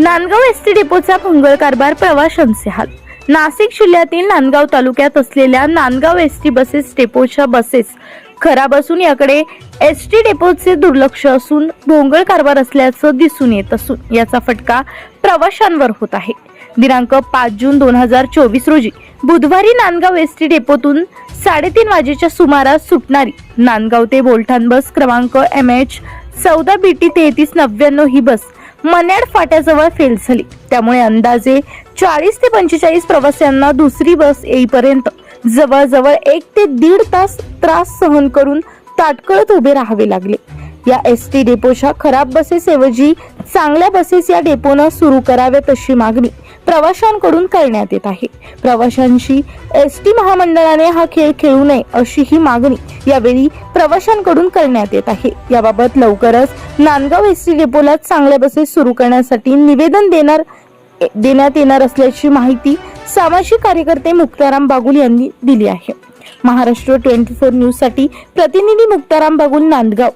Nandgaon S T डेपोचा भोंगळ कारभार प्रवाशांचे हाल नाशिक जिल्ह्यातील नांदगाव तालुक्यात असलेल्या नांदगाव एस टी बसेस डेपोच्या बसेस खराब असून याकडे एस टी डेपोचे दुर्लक्ष असून भोंगळ कारभार असल्याचं दिसून येत असून याचा फटका प्रवाशांवर होत आहे. दिनांक पाच जून दोन हजार चोवीस रोजी बुधवारी नांदगाव एस टी डेपोतून साडेतीन वाजेच्या सुमारास सुटणारी नांदगाव ते बोलठाण बस क्रमांक एम एच चौदा बी टी तेहतीस नव्याण्णव ही बस मन्याड फाट्याजवळ फेल झाली. त्यामुळे अंदाजे चाळीस ते पंचेचाळीस प्रवाशांना दुसरी बस येईपर्यंत जवळजवळ एक ते दीड तास त्रास सहन करून ताटकळत उभे राहावे लागले. या एस टी डेपोच्या खराब बसेसऐवजी चांगल्या बसेस या डेपोनं सुरू कराव्यात अशी मागणी प्रवाशांकडून करण्यात येत आहे. प्रवाशांशी एस टी महामंडळाने हा खेळ खेळू नये अशी ही मागणी यावेळी प्रवाशांकडून करण्यात येत आहे. याबाबत लवकरच नांदगाव एस टी डेपोला चांगल्या बसेस सुरू करण्यासाठी निवेदन देणार देण्यात येणार असल्याची माहिती सामाजिक कार्यकर्ते मुक्ताराम बागुल यांनी दिली आहे. महाराष्ट्र ट्वेंटी फोर न्यूजसाठी प्रतिनिधी मुक्ताराम बागुल नांदगाव.